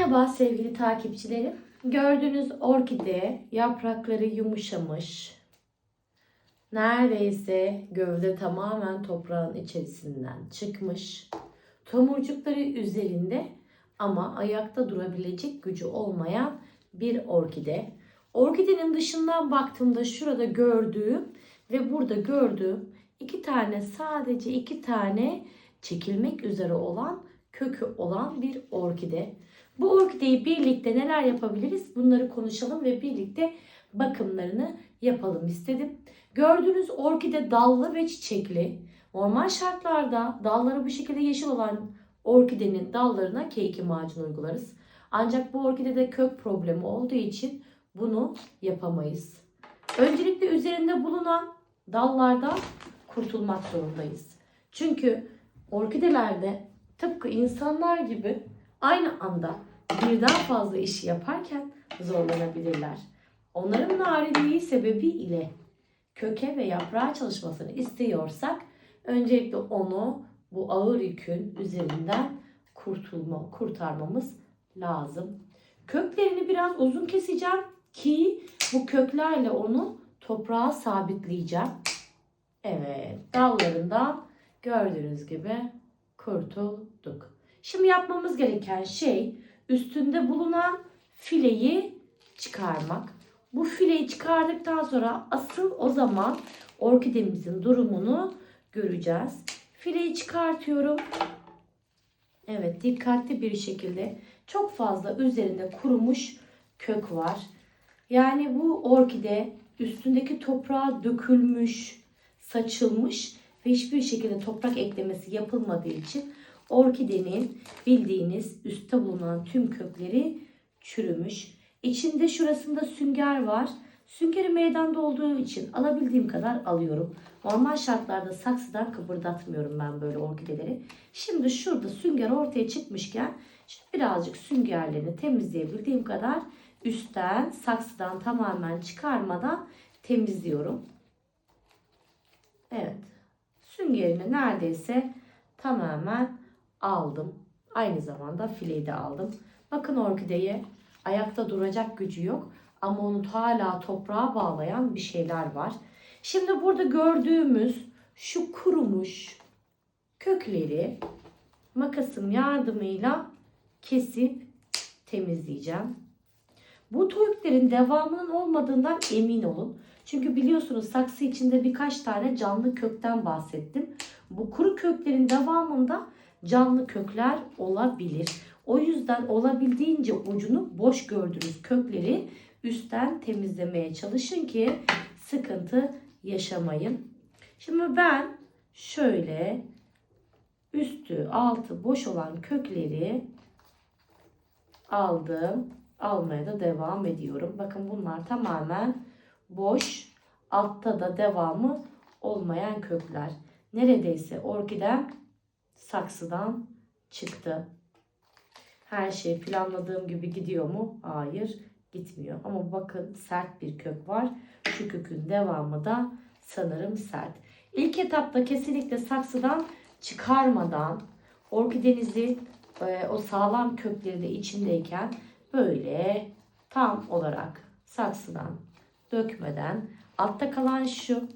Merhaba sevgili takipçilerim. Gördüğünüz orkide yaprakları yumuşamış. Neredeyse gövde tamamen toprağın içerisinden çıkmış. Tomurcukları üzerinde ama ayakta durabilecek gücü olmayan bir orkide. Orkidenin dışından baktığımda şurada gördüğüm ve burada gördüğüm iki tane sadece iki tane çekilmek üzere olan kökü olan bir orkide. Bu orkideyi birlikte neler yapabiliriz? Bunları konuşalım ve birlikte bakımlarını yapalım istedim. Gördüğünüz orkide dallı ve çiçekli. Normal şartlarda dalları bu şekilde yeşil olan orkidenin dallarına K2 macunu uygularız. Ancak bu orkidede kök problemi olduğu için bunu yapamayız. Öncelikle üzerinde bulunan dallardan kurtulmak zorundayız. Çünkü orkidelerde tıpkı insanlar gibi aynı anda birden fazla işi yaparken zorlanabilirler. Onların narinliği sebebiyle köke ve yaprağa çalışmasını istiyorsak öncelikle onu bu ağır yükün üzerinden kurtulma, kurtarmamız lazım. Köklerini biraz uzun keseceğim ki bu köklerle onu toprağa sabitleyeceğim. Evet, dallarından gördüğünüz gibi kurtulduk. Şimdi yapmamız gereken şey üstünde bulunan fileyi çıkarmak. Bu fileyi çıkardıktan sonra asıl o zaman orkidemizin durumunu göreceğiz. Fileyi çıkartıyorum. Evet dikkatli bir şekilde çok fazla üzerinde kurumuş kök var. Yani bu orkide üstündeki toprağa dökülmüş, saçılmış ve hiçbir şekilde toprak eklemesi yapılmadığı için orkidenin bildiğiniz üstte bulunan tüm kökleri çürümüş. İçinde şurasında sünger var. Süngeri meydanda olduğu için alabildiğim kadar alıyorum. Normal şartlarda saksıdan kıpırdatmıyorum ben böyle orkideleri. Şimdi şurada sünger ortaya çıkmışken şimdi birazcık süngerlerini temizleyebildiğim kadar üstten saksıdan tamamen çıkarmadan temizliyorum. Evet. Süngerini neredeyse tamamen aldım. Aynı zamanda fileyi de aldım. Bakın orkideye ayakta duracak gücü yok. Ama onu hala toprağa bağlayan bir şeyler var. Şimdi burada gördüğümüz şu kurumuş kökleri makasım yardımıyla kesip temizleyeceğim. Bu köklerin devamının olmadığından emin olun. Çünkü biliyorsunuz saksı içinde birkaç tane canlı kökten bahsettim. Bu kuru köklerin devamında canlı kökler olabilir. O yüzden olabildiğince ucunu boş gördüğünüz kökleri üstten temizlemeye çalışın ki sıkıntı yaşamayın. Şimdi ben şöyle üstü altı boş olan kökleri aldım. Almaya da devam ediyorum. Bakın bunlar tamamen boş. Altta da devamı olmayan kökler. Neredeyse orkidem saksıdan çıktı. Her şey planladığım gibi gidiyor mu? Hayır gitmiyor. Ama bakın sert bir kök var. Şu kökün devamı da sanırım sert. İlk etapta kesinlikle saksıdan çıkarmadan orkidenizi e, o sağlam kökleri de içindeyken böyle tam olarak saksıdan dökmeden altta kalan şu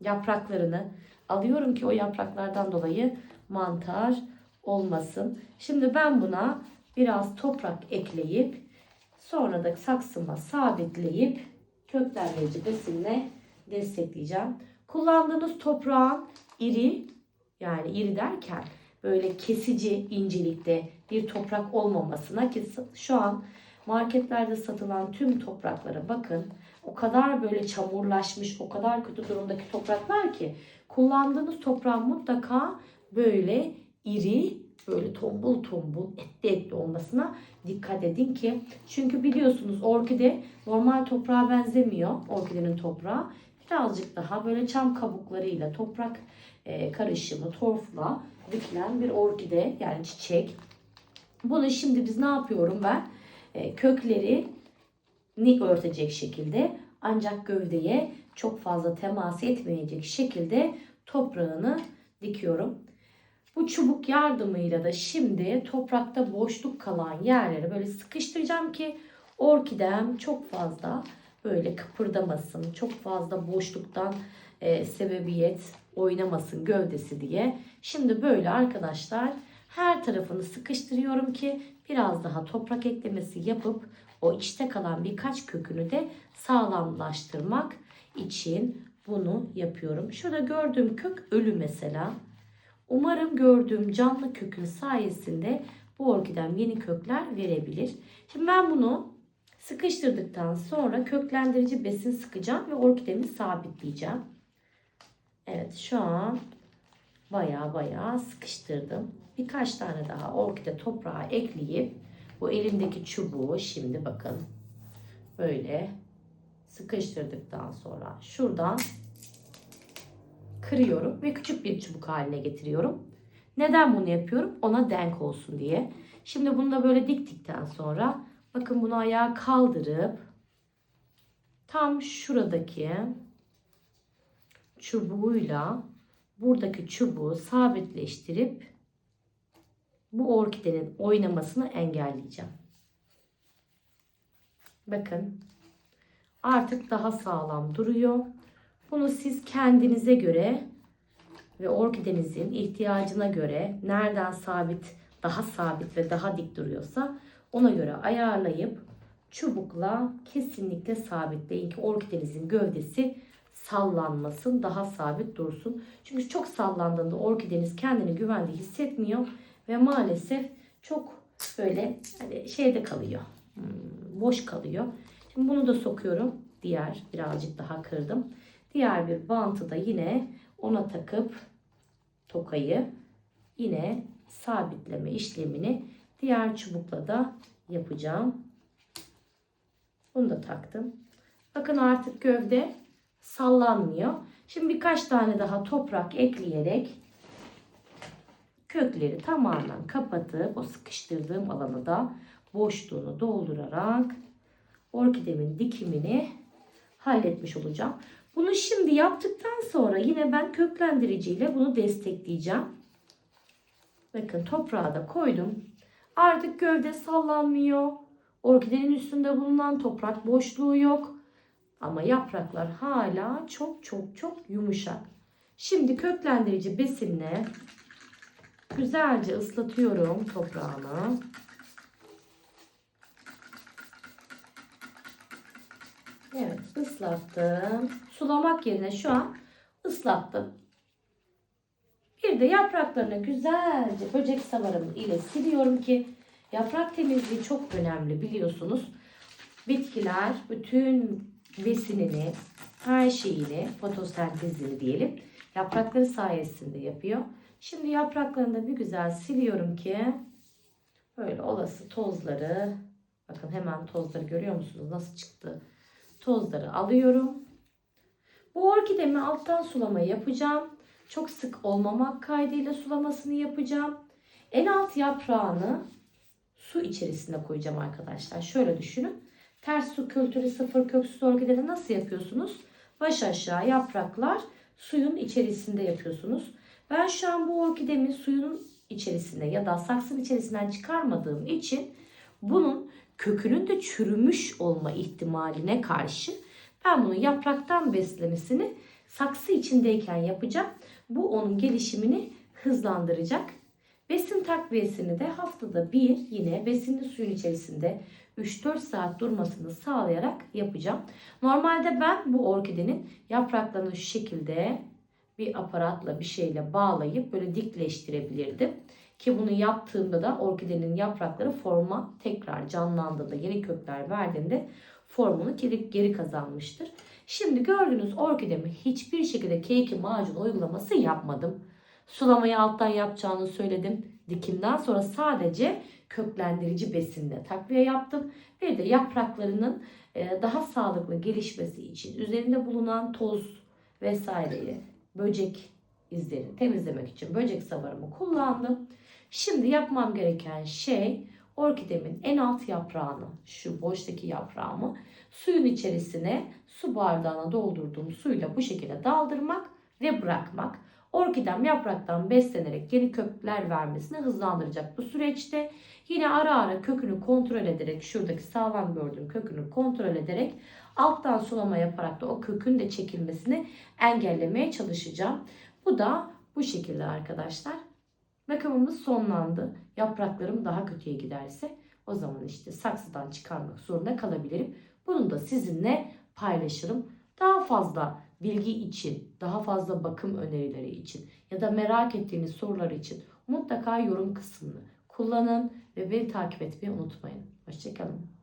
yapraklarını alıyorum ki o yapraklardan dolayı mantar olmasın. Şimdi ben buna biraz toprak ekleyip sonra da saksıma sabitleyip köklenmeci besinle destekleyeceğim. Kullandığınız toprağın iri yani iri derken böyle kesici incelikte bir toprak olmamasına ki şu an marketlerde satılan tüm topraklara bakın. O kadar böyle çamurlaşmış, o kadar kötü durumdaki topraklar ki kullandığınız toprağın mutlaka böyle iri, böyle tombul tombul, etli etli olmasına dikkat edin ki çünkü biliyorsunuz orkide normal toprağa benzemiyor. Orkidenin toprağı birazcık daha böyle çam kabuklarıyla toprak e, karışımı, torfla dikilen bir orkide yani çiçek. Bunu şimdi biz ne yapıyorum ben? E, kökleri ni örtecek şekilde ancak gövdeye çok fazla temas etmeyecek şekilde toprağını dikiyorum. Bu çubuk yardımıyla da şimdi toprakta boşluk kalan yerleri böyle sıkıştıracağım ki orkidem çok fazla böyle kıpırdamasın. Çok fazla boşluktan e, sebebiyet oynamasın gövdesi diye. Şimdi böyle arkadaşlar her tarafını sıkıştırıyorum ki biraz daha toprak eklemesi yapıp o içte kalan birkaç kökünü de sağlamlaştırmak için bunu yapıyorum. Şurada gördüğüm kök ölü mesela. Umarım gördüğüm canlı kökün sayesinde bu orkidem yeni kökler verebilir. Şimdi ben bunu sıkıştırdıktan sonra köklendirici besin sıkacağım ve orkidemi sabitleyeceğim. Evet şu an baya baya sıkıştırdım. Birkaç tane daha orkide toprağa ekleyip bu elimdeki çubuğu şimdi bakın böyle sıkıştırdıktan sonra şuradan kırıyorum ve küçük bir çubuk haline getiriyorum. Neden bunu yapıyorum? Ona denk olsun diye. Şimdi bunu da böyle diktikten sonra bakın bunu ayağa kaldırıp tam şuradaki çubuğuyla buradaki çubuğu sabitleştirip bu orkidenin oynamasını engelleyeceğim. Bakın artık daha sağlam duruyor. Bunu siz kendinize göre ve orkidenizin ihtiyacına göre nereden sabit, daha sabit ve daha dik duruyorsa ona göre ayarlayıp çubukla kesinlikle sabitleyin ki orkidenizin gövdesi sallanmasın, daha sabit dursun. Çünkü çok sallandığında orkideniz kendini güvende hissetmiyor ve maalesef çok böyle hani şeyde kalıyor. hmm, boş kalıyor. Şimdi bunu da sokuyorum. Diğer birazcık daha kırdım. Diğer bir bantı da yine ona takıp tokayı yine sabitleme işlemini diğer çubukla da yapacağım. Bunu da taktım. Bakın artık gövde sallanmıyor. Şimdi birkaç tane daha toprak ekleyerek kökleri tamamen kapatıp o sıkıştırdığım alanı da boşluğunu doldurarak orkidemin dikimini halletmiş olacağım. Bunu şimdi yaptıktan sonra yine ben köklendiriciyle bunu destekleyeceğim. Bakın toprağa da koydum. Artık gövde sallanmıyor. Orkidenin üstünde bulunan toprak boşluğu yok. Ama yapraklar hala çok çok çok yumuşak. Şimdi köklendirici besinle güzelce ıslatıyorum toprağını. Evet ıslattım. Sulamak yerine şu an ıslattım. Bir de yapraklarını güzelce böcek savarım ile siliyorum ki yaprak temizliği çok önemli biliyorsunuz. Bitkiler bütün besinini, her şeyini, fotosentezini diyelim yaprakları sayesinde yapıyor. Şimdi yapraklarını da bir güzel siliyorum ki böyle olası tozları bakın hemen tozları görüyor musunuz nasıl çıktı? Tozları alıyorum. Bu orkidemi alttan sulama yapacağım. Çok sık olmamak kaydıyla sulamasını yapacağım. En alt yaprağını su içerisine koyacağım arkadaşlar. Şöyle düşünün. Ters su kültürü sıfır köksüz orkideleri nasıl yapıyorsunuz? Baş aşağı yapraklar suyun içerisinde yapıyorsunuz. Ben şu an bu orkidemi suyun içerisinde ya da saksının içerisinden çıkarmadığım için bunun kökünün de çürümüş olma ihtimaline karşı ben bunu yapraktan beslemesini saksı içindeyken yapacağım. Bu onun gelişimini hızlandıracak. Besin takviyesini de haftada bir yine besinli suyun içerisinde 3-4 saat durmasını sağlayarak yapacağım. Normalde ben bu orkidenin yapraklarını şu şekilde bir aparatla bir şeyle bağlayıp böyle dikleştirebilirdim. Ki bunu yaptığımda da orkidenin yaprakları forma tekrar canlandığında yeni kökler verdiğinde formunu geri, geri kazanmıştır. Şimdi gördüğünüz orkidemi hiçbir şekilde keyki macun uygulaması yapmadım. Sulamayı alttan yapacağını söyledim. Dikimden sonra sadece köklendirici besinle takviye yaptım. Bir de yapraklarının e, daha sağlıklı gelişmesi için üzerinde bulunan toz vesaireyi, böcek izlerini temizlemek için böcek savarımı kullandım. Şimdi yapmam gereken şey orkidemin en alt yaprağını, şu boştaki yaprağımı suyun içerisine su bardağına doldurduğum suyla bu şekilde daldırmak ve bırakmak. Orkidem yapraktan beslenerek yeni kökler vermesini hızlandıracak bu süreçte. Yine ara ara kökünü kontrol ederek şuradaki sağlam gördüğüm kökünü kontrol ederek alttan sulama yaparak da o kökün de çekilmesini engellemeye çalışacağım. Bu da bu şekilde arkadaşlar. Bakımımız sonlandı. Yapraklarım daha kötüye giderse o zaman işte saksıdan çıkarmak zorunda kalabilirim. Bunu da sizinle paylaşırım. Daha fazla bilgi için, daha fazla bakım önerileri için ya da merak ettiğiniz sorular için mutlaka yorum kısmını kullanın ve beni takip etmeyi unutmayın. Hoşçakalın.